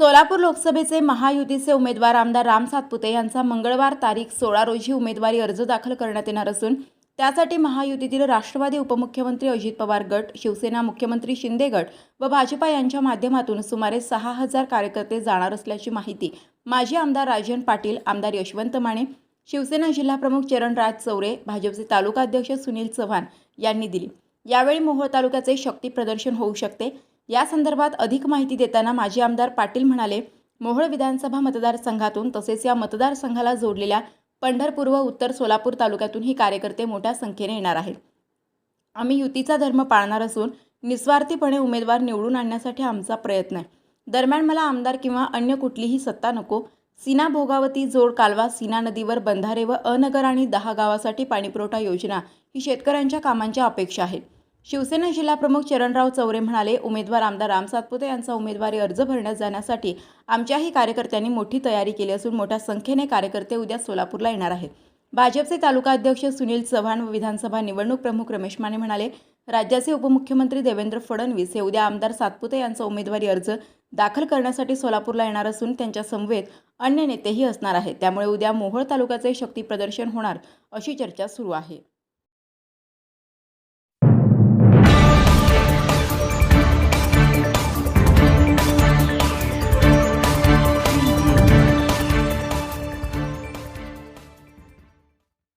सोलापूर लोकसभेचे महायुतीचे उमेदवार आमदार राम सातपुते यांचा मंगळवार तारीख सोळा रोजी उमेदवारी अर्ज दाखल करण्यात येणार असून त्यासाठी महायुतीतील राष्ट्रवादी उपमुख्यमंत्री अजित पवार गट शिवसेना मुख्यमंत्री शिंदे गट व भाजपा यांच्या माध्यमातून सुमारे सहा हजार कार्यकर्ते जाणार असल्याची माहिती माजी आमदार राजन पाटील आमदार यशवंत माने शिवसेना जिल्हाप्रमुख चरणराज चौरे भाजपचे तालुका अध्यक्ष सुनील चव्हाण यांनी दिली. यावेळी मोहोळ तालुक्याचे शक्ती प्रदर्शन होऊ शकते. या संदर्भात अधिक माहिती देताना माजी आमदार पाटील म्हणाले मोहोळ विधानसभा मतदारसंघातून तसेच या मतदारसंघाला जोडलेल्या पंढरपूर व उत्तर सोलापूर तालुक्यातून हे कार्यकर्ते मोठ्या संख्येने येणार आहेत. आम्ही युतीचा धर्म पाळणार असून निस्वार्थीपणे उमेदवार निवडून आणण्यासाठी आमचा प्रयत्न आहे. दरम्यान मला आमदार किंवा अन्य कुठलीही सत्ता नको. सीना भोगावती जोड कालवा सीना नदीवर बंधारे व अनगर आणि दहा गावासाठी पाणीपुरवठा योजना ही शेतकऱ्यांच्या कामांच्या अपेक्षा आहेत. शिवसेना जिल्हाप्रमुख चरणराव चौरे म्हणाले उमेदवार आमदार राम सातपुते यांचा उमेदवारी अर्ज भरण्यात जाण्यासाठी आमच्याही कार्यकर्त्यांनी मोठी तयारी केली असून मोठ्या संख्येने कार्यकर्ते उद्या सोलापूरला येणार आहेत. भाजपचे तालुका अध्यक्ष सुनील चव्हाण व विधानसभा निवडणूक प्रमुख रमेश माने म्हणाले राज्याचे उपमुख्यमंत्री देवेंद्र फडणवीस हे उद्या आमदार सातपुते यांचा उमेदवारी अर्ज दाखल करण्यासाठी सोलापूरला येणार असून त्यांच्या समवेत अन्य नेतेही असणार आहेत. त्यामुळे उद्या मोहोळ तालुक्याचे शक्ती प्रदर्शन होणार अशी चर्चा सुरू आहे.